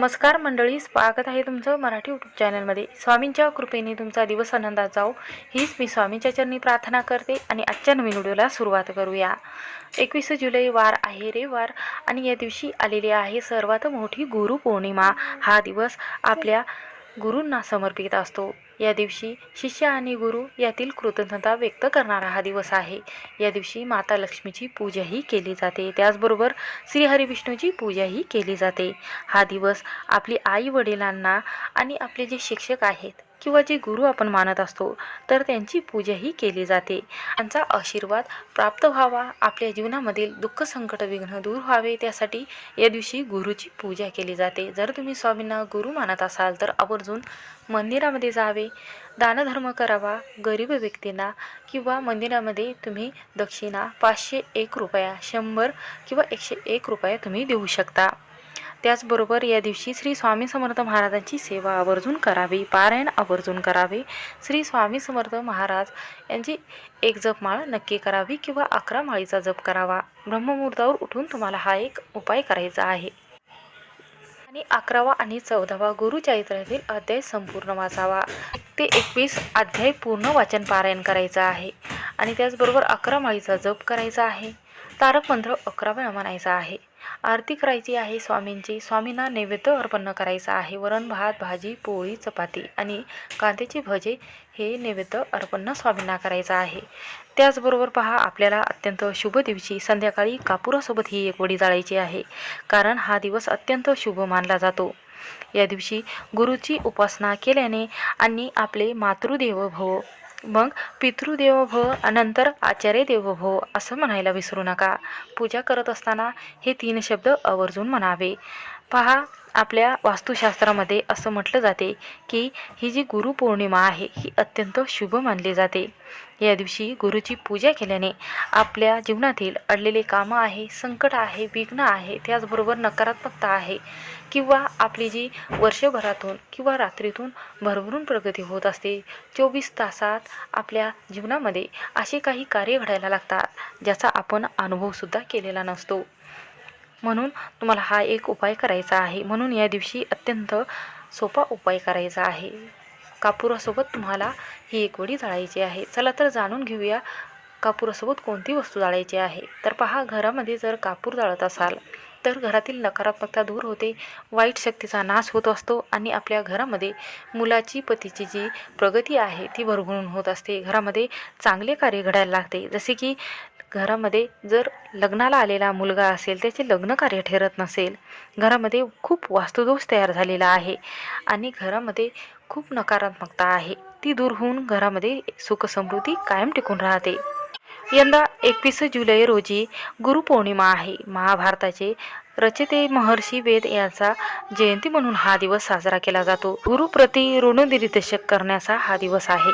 नमस्कार मंडळी स्वागत आहे तुमचं मराठी यूट्यूब चॅनलमध्ये स्वामींच्या कृपेने तुमचा दिवस आनंदात जाओ हीच मी स्वामींच्या चरणी प्रार्थना करते आणि आजच्या नवीन व्हिडिओला सुरुवात करूया. एकवीस जुलै वार आहे रे वार आणि या दिवशी आलेली आहे सर्वात मोठी गुरुपौर्णिमा. हा दिवस आपल्या गुरूंना समर्पित असतो. या दिवशी शिष्य आणि गुरु यातील कृतज्ञता व्यक्त करणारा हा दिवस आहे. या दिवशी माता लक्ष्मीची पूजाही केली जाते. त्याचबरोबर श्रीहरिविष्णूची पूजाही केली जाते. हा दिवस आपली आई वडिलांना आणि आपले जे शिक्षक आहेत किंवा जे गुरु आपण मानत असतो तर त्यांची पूजाही केली जाते. त्यांचा आशीर्वाद प्राप्त व्हावा आपल्या जीवनामधील दुःख संकट विघ्न दूर व्हावे त्यासाठी या दिवशी गुरुची पूजा केली जाते. जर तुम्ही स्वामींना गुरु मानत असाल तर आवर्जून मंदिरामध्ये जावे दानधर्म करावा गरीब व्यक्तींना किंवा मंदिरामध्ये तुम्ही दक्षिणा पाचशे एक रुपया शंभर किंवा एकशे एक रुपया तुम्ही देऊ शकता. त्याचबरोबर या दिवशी श्री स्वामी समर्थ महाराजांची सेवा आवर्जून करावी पारायण आवर्जून करावे. श्री स्वामी समर्थ महाराज यांची एक जपमाळ नक्की करावी किंवा अकरा माळीचा जप करावा. ब्रह्ममुहूर्तावर उठून तुम्हाला हा एक उपाय करायचा आहे. आणि अकरावा आणि चौदावा गुरुचरित्रातील अध्याय संपूर्ण वाचावा. ते एकवीस अध्याय पूर्ण वाचन पारायण करायचं आहे. आणि त्याचबरोबर अकरा माळीचा जप करायचा आहे. तारक मंत्र अकरा वेळा म्हणायचा आहे. आरती करायची आहे स्वामींची. स्वामींना नैवेद्य अर्पण करायचं आहे. वरण भात भाजी पोळी चपाती आणि कांद्याची भजे हे नैवेद्य अर्पण स्वामींना करायचं आहे. त्याचबरोबर पहा आपल्याला अत्यंत शुभ दिवशी संध्याकाळी कापुरासोबत ही एक वडी जाळायची आहे कारण हा दिवस अत्यंत शुभ मानला जातो. या दिवशी गुरुची उपासना केल्याने आणि आपले मातृदेव भव मग पितृदेव भव नंतर आचार्य देव भव असं म्हणायला विसरू नका. पूजा करत असताना हे तीन शब्द आवर्जून म्हणावे. पहा आपल्या वास्तुशास्त्रामध्ये असं म्हटलं जाते की ही जी गुरुपौर्णिमा आहे ही अत्यंत शुभ मानली जाते. या दिवशी गुरुची पूजा केल्याने आपल्या जीवनातील अडलेले कामं आहे संकट आहे विघ्न आहे त्याचबरोबर नकारात्मकता आहे किंवा आपली जी वर्षभरातून किंवा रात्रीतून भरभरून प्रगती होत असते चोवीस तासात आपल्या जीवनामध्ये असे काही कार्य घडायला लागतात ज्याचा आपण अनुभवसुद्धा केलेला नसतो. म्हणून तुम्हाला हा एक उपाय करायचा आहे. म्हणून या दिवशी अत्यंत सोपा उपाय करायचा आहे. कापुरासोबत तुम्हाला ही एक वडी जाळायची आहे. चला तर जाणून घेऊया कापुरासोबत कोणती वस्तू जाळायची आहे. तर पहा घरामध्ये जर कापूर जाळत असाल तर घरातील नकारात्मकता दूर होते वाईट शक्तीचा नाश होत असतो आणि आपल्या घरामध्ये मुलाची पतीची जी प्रगती आहे ती भरभरून होत असते. घरामध्ये चांगले कार्य घडायला लागते. जसे की घरामध्ये जर लग्नाला आलेला मुलगा असेल त्याचे लग्न कार्य ठरत नसेल घरामध्ये खूप वास्तुदोष तयार झालेला आहे आणि घरामध्ये खूप नकारात्मकता आहे ती दूर होऊन घरामध्ये सुखसमृद्धी कायम टिकून राहते. यंदा एकवीस जुलै रोजी गुरुपौर्णिमा आहे. महाभारताचे रचिते महर्षी वेद यांचा जयंती म्हणून हा दिवस साजरा केला जातो. गुरुप्रती ऋणनिर्देशक करण्याचा हा दिवस आहे.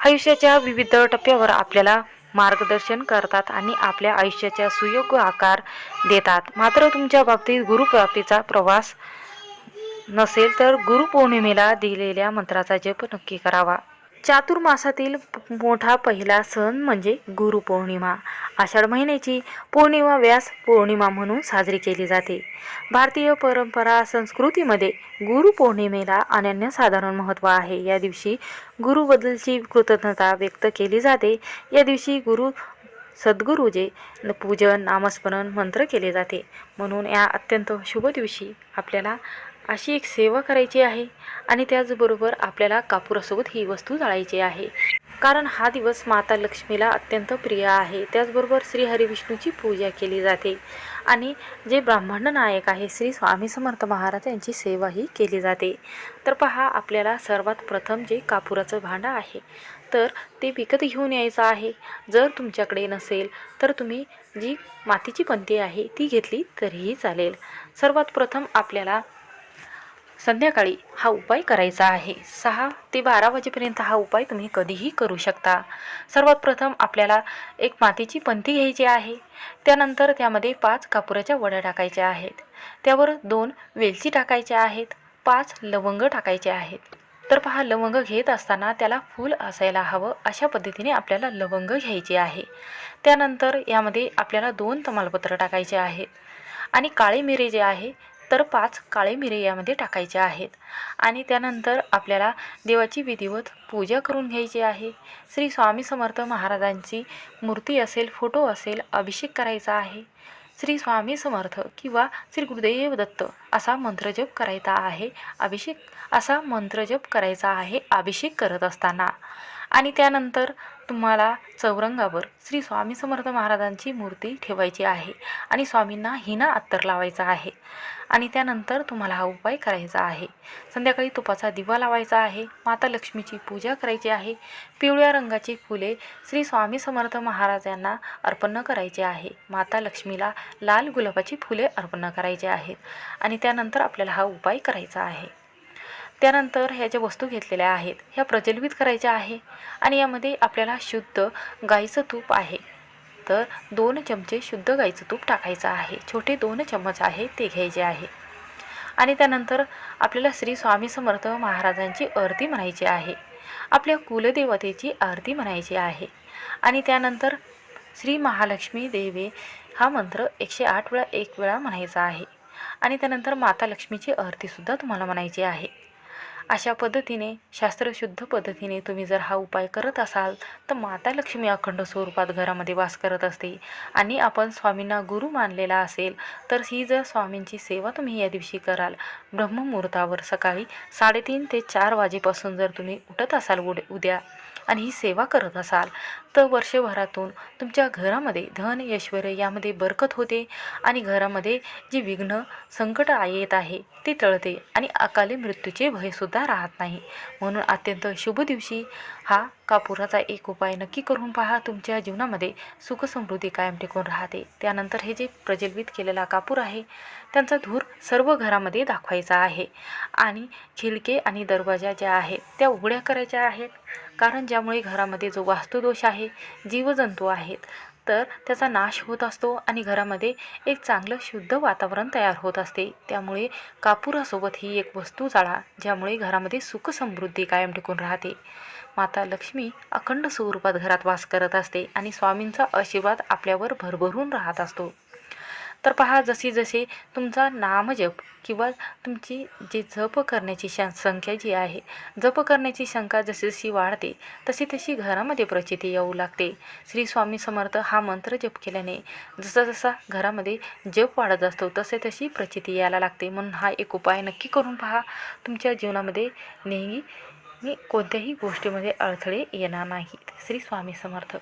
आयुष्याच्या विविध टप्प्यावर आपल्याला मार्गदर्शन करतात आणि आपल्या आयुष्याच्या सुयोग्य आकार देतात. मात्र तुमच्या बाबतीत गुरुप्राप्तीचा प्रवास नसेल तर गुरुपौर्णिमेला दिलेल्या मंत्राचा जप नक्की करावा. चातुर्मासातील मोठा पहिला सण म्हणजे गुरुपौर्णिमा. आषाढ महिन्याची पौर्णिमा व्यास पौर्णिमा म्हणून साजरी केली जाते. भारतीय परंपरा संस्कृतीमध्ये गुरुपौर्णिमेला अनन्यसाधारण महत्त्व आहे. या दिवशी गुरुबद्दलची कृतज्ञता व्यक्त केली जाते. या दिवशी गुरु सद्गुरूचे पूजन नामस्मरण मंत्र केले जाते. म्हणून या अत्यंत शुभ दिवशी आपल्याला अशी एक सेवा करायची आहे आणि त्याचबरोबर आपल्याला कापुरासोबत ही वस्तू जाळायची आहे. कारण हा दिवस माता लक्ष्मीला अत्यंत प्रिय आहे. त्याचबरोबर श्री हरिविष्णूची पूजा केली जाते. आणि जे ब्राह्मण नायक आहे श्री स्वामी समर्थ महाराज यांची सेवाही केली जाते. तर पहा आपल्याला सर्वात प्रथम जे कापुराचं भांडं आहे तर ते विकत घेऊन यायचं आहे. जर तुमच्याकडे नसेल तर तुम्ही जी मातीची पंती आहे ती घेतली तरीही चालेल. सर्वात प्रथम आपल्याला संध्याकाळी हा उपाय करायचा आहे. सहा ते बारा वाजेपर्यंत हा उपाय तुम्ही कधीही करू शकता. सर्वात प्रथम आपल्याला एक मातीची पंथी घ्यायची आहे. त्यानंतर त्यामध्ये पाच कापुराच्या वड्या टाकायच्या आहेत. त्यावर दोन वेलची टाकायच्या आहेत. पाच लवंग टाकायचे आहेत. तर पहा लवंग घेत असताना त्याला फूल असायला हवं अशा पद्धतीने आपल्याला लवंग घ्यायची आहे. त्यानंतर यामध्ये आपल्याला दोन तमालपत्र टाकायचे आहेत. आणि काळे मिरे जे आहे तर पाच काळे मिरे यामध्ये टाकायचे आहेत. आणि त्यानंतर आपल्याला देवाची विधिवत पूजा करून घ्यायची आहे. श्री स्वामी समर्थ महाराजांची मूर्ती असेल फोटो असेल अभिषेक करायचा आहे. श्री स्वामी समर्थ किंवा श्री गुरुदेव दत्त असा मंत्रजप करायचा आहे अभिषेक असा मंत्रजप करायचा आहे अभिषेक करत असताना. आणि त्यानंतर तुम्हाला चौरंगावर श्री स्वामी समर्थ महाराजांची मूर्ती ठेवायची आहे. आणि स्वामींना हिना अत्तर लावायचा आहे. आणि त्यानंतर तुम्हाला हा उपाय करायचा आहे. संध्याकाळी तुपाचा दिवा लावायचा आहे. माता लक्ष्मीची पूजा करायची आहे. पिवळ्या रंगाची फुले श्री स्वामी समर्थ महाराजांना अर्पण करायचे आहे. माता लक्ष्मीला लाल गुलाबाची फुले अर्पण करायची आहेत. आणि त्यानंतर आपल्याला हा उपाय करायचा आहे. त्यानंतर ह्या ज्या वस्तू घेतलेल्या आहेत ह्या प्रज्वलित करायच्या आहे आणि यामध्ये आपल्याला शुद्ध गाईचं तूप आहे. तर दोन चमचे शुद्ध गाईचं तूप टाकायचं आहे. छोटे दोन चम्मच आहे ते घ्यायचे आहे. आणि त्यानंतर आपल्याला श्री स्वामी समर्थ महाराजांची आरती म्हणायची आहे. आपल्या कुलदेवतेची आरती म्हणायची आहे. आणि त्यानंतर श्री महालक्ष्मी देवे हा मंत्र एकशे आठ वेळा एक वेळा म्हणायचा आहे. आणि त्यानंतर माता लक्ष्मीची आरतीसुद्धा तुम्हाला म्हणायची आहे. अशा पद्धतीने शास्त्रशुद्ध पद्धतीने तुम्ही जर हा उपाय करत असाल तर माता लक्ष्मी अखंड स्वरूपात घरामध्ये वास करत असते. आणि आपण स्वामींना गुरु मानलेला असेल तर ही जर स्वामींची सेवा तुम्ही या दिवशी कराल ब्रह्ममुहूर्तावर सकाळी साडेतीन ते चार वाजेपासून जर तुम्ही उठत असाल उड उद्या आणि ही सेवा करत असाल तर वर्षभरातून तुमच्या घरामध्ये धन ऐश्वर यामध्ये बरकत होते आणि घरामध्ये जी विघ्न संकट येत आहे ते टळते आणि अकाली मृत्यूचे भयसुद्धा राहत नाही. म्हणून अत्यंत शुभ दिवशी हा कापुराचा एक उपाय नक्की करून पहा. तुमच्या जीवनामध्ये सुखसमृद्धी कायम टिकून राहते. त्यानंतर हे जे प्रज्वलित केलेला कापूर आहे त्यांचा धूर सर्व घरामध्ये दाखवायचा आहे आणि खिडके आणि दरवाजा ज्या आहेत त्या उघड्या करायच्या आहेत. कारण ज्यामुळे घरामध्ये जो वास्तुदोष आहे जीवजंतू आहेत. तर त्याचा नाश होत असतो आणि घरामध्ये एक चांगलं शुद्ध वातावरण तयार होत असते. त्यामुळे कापुरासोबत ही एक वस्तू जाळा ज्यामुळे घरामध्ये सुख समृद्धी कायम टिकून राहते. माता लक्ष्मी अखंड स्वरूपात घरात वास करत असते आणि स्वामींचा आशीर्वाद आपल्यावर भरभरून राहत असतो. तर पहा जशी जशी तुमचा नामजप किंवा तुमची जी जप करण्याची श संख्या जी आहे जप करण्याची शंका जशी जशी वाढते तशी तशी घरामध्ये प्रचिती येऊ लागते. श्री स्वामी समर्थ हा मंत्र जप केल्याने जसा जसा घरामध्ये जप वाढत असतो तसे तशी प्रचिती यायला लागते. म्हणून हा एक उपाय नक्की करून पहा. तुमच्या जीवनामध्ये नेहमी कोणत्याही गोष्टीमध्ये अडथळे येणार नाहीत. श्री स्वामी समर्थ.